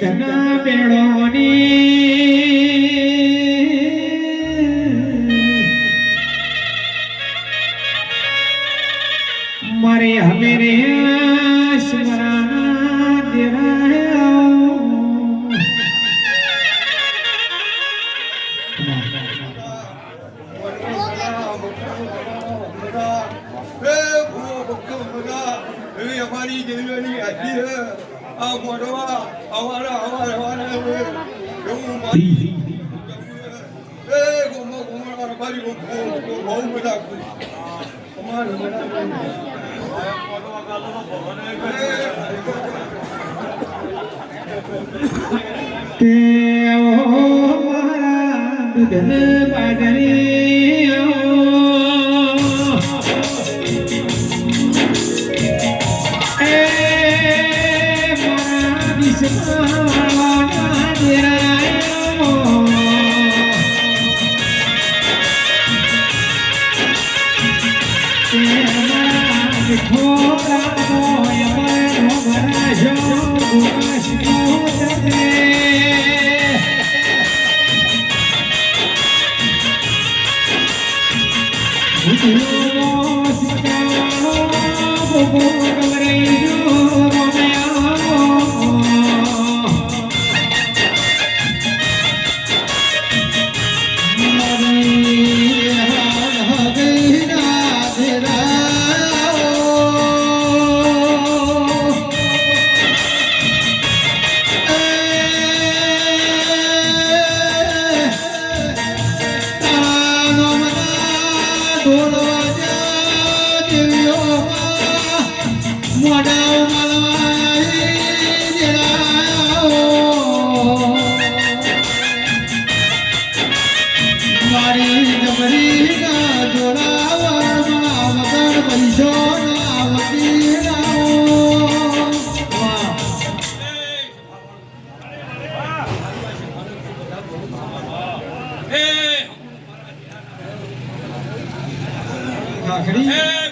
ધના બેડોની મારે હવે રે અમારી હાથી છે આ મોઢવા અમારા અમારા અમારે એવું મારી એ ગોમો ગોમો બહુ બધા ઓ મારા દૂધન બાજરી મારા ખાખરી ખૂબ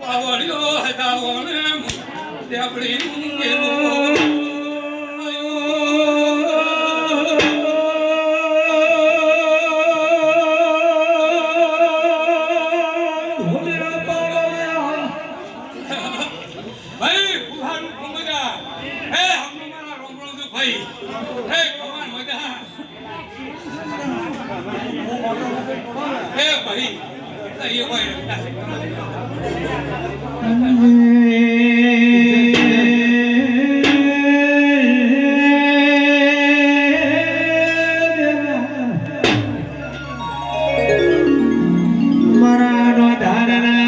પાવડિયો હતા ઓને હે ભાઈ એ ધારણા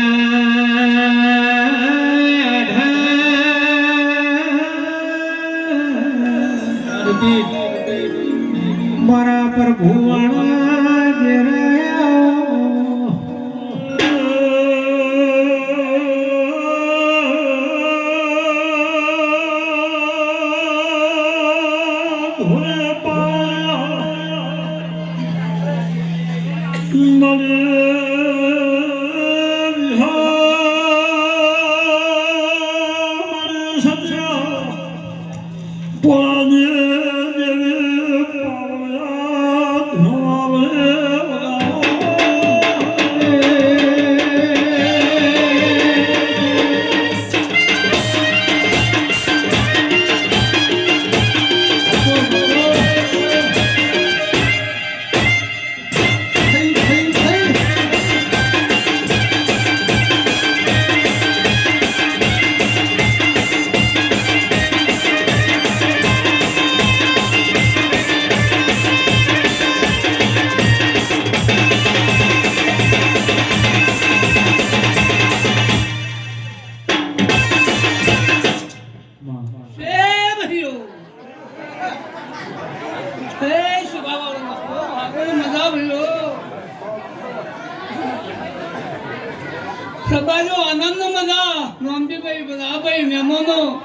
મારા પર ભુવણા બધા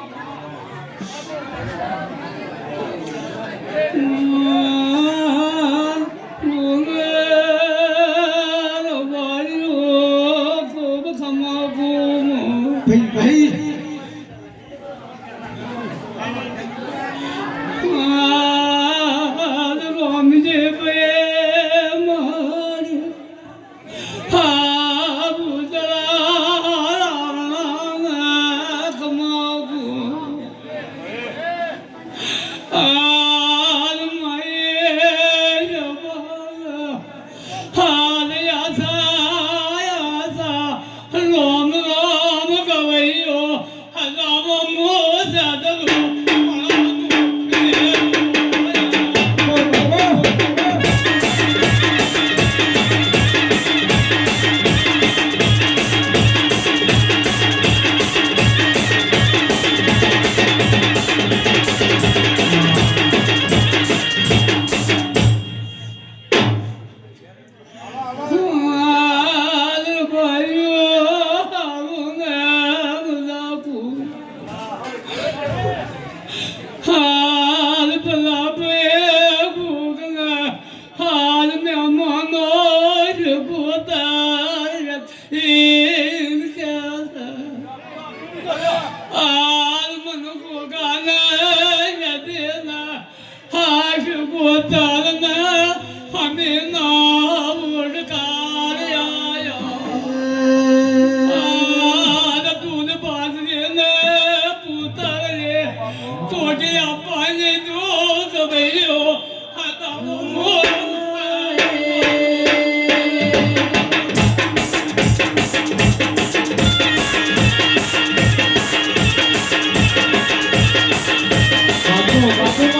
Yeah.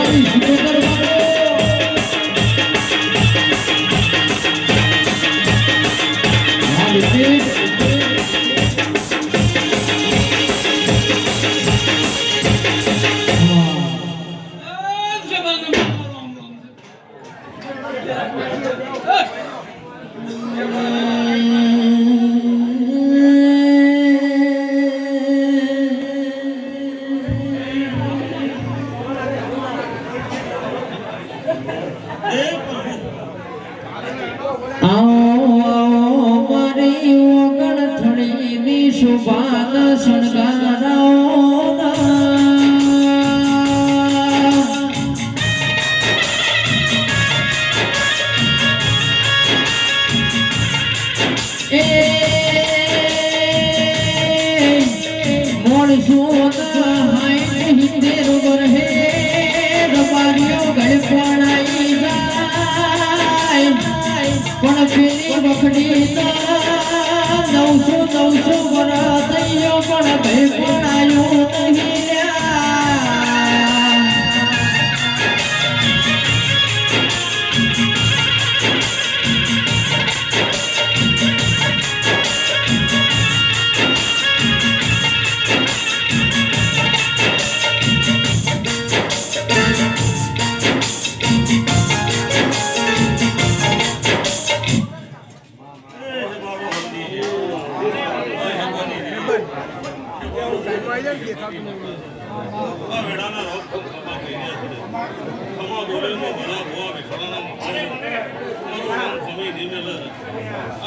બાપુ મારી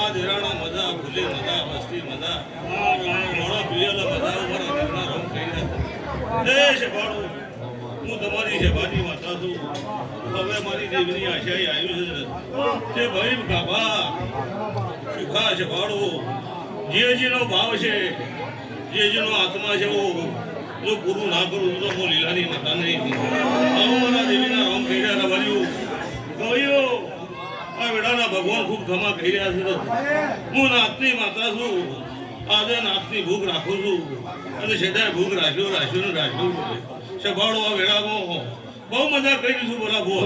આ દેરાણા મજા ભૂલી મજા મસ્તી મજા ઘણો પ્રિયલો મજા ઉપર ઘરના રંગ રહ્યા શેભાડું હું તમારી શેભાની માતા છું. હવે મારી દેવની આશાએ આવ્યું છે તે ભાઈ બાબા, સુખા શેભાડું જે જેનો ભાવ છે જે જેનો આત્મા છે ઓ જો પૂરું ના કરું તો હું લીલાની માતા નહીં આવું મારા દેવીના રંગ કહી રહ્યા રવાયું ગયો આ વેડાના ભગવાન ખૂબ ખમા કહી રહ્યા છે. હું નાથની માતા છું. આજે નાથની ભૂખ રાખું છું. અને છેડાય ભૂખ રાખ્યો રાખ્યો ને રાખ્યું સભાળો આ વેળામાં. બહુ મજા કરી છું બોલા બોલ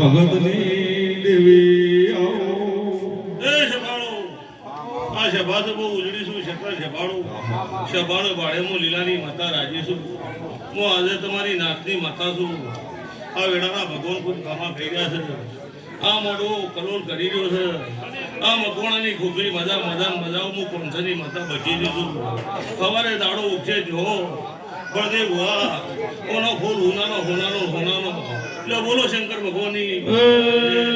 ભગતની દેવી આવો એ સભાળો સભા તો બહુ ઉજળીશું શભાણું શભાણું ભાડે હું લીલાની માતા રાજી છું. હું આજે તમારી નાતની માતા છું. આ વેળાના ભગવાન ખુદ કામા થઈ ગયા છે. આ મોડો કલોલ કરી રહ્યો છે. આ મકવાણાની ખોબરી મજા મજા મજા હું કોણસાની માતા બચી દીધું સવારે દાડો ઉઠે જો, બળદે વાહ કોનો ફૂલ હુનાનો હુનાનો હુનાનો એટલે બોલો શંકર ભગવાનની.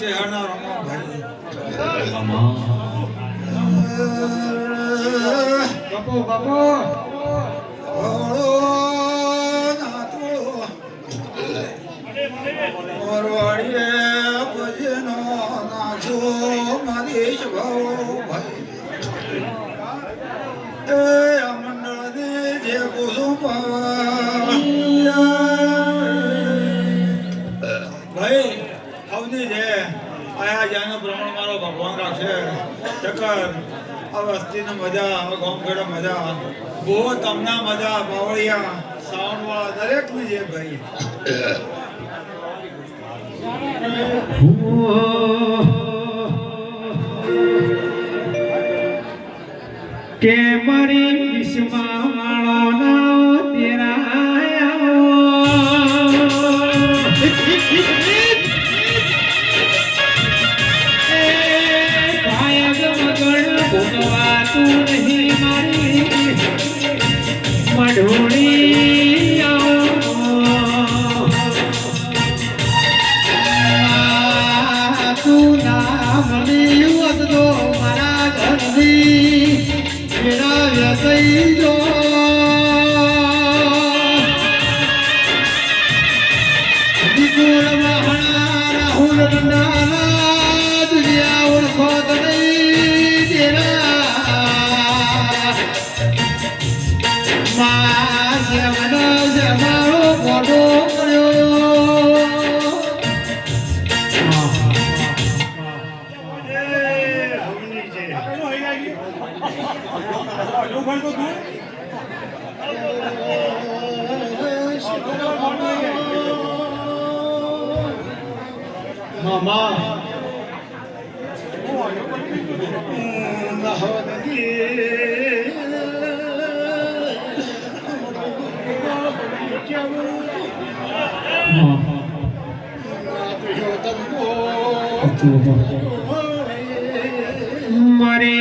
મારા ગોગા મજા આ ગોમખેડો મજા બહુ તમને મજા બાવળિયા સાવણવા દરેકની જે ભાઈ. કે મરી વિશ્વમાં માળો મારે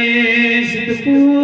સિદ્ધપુર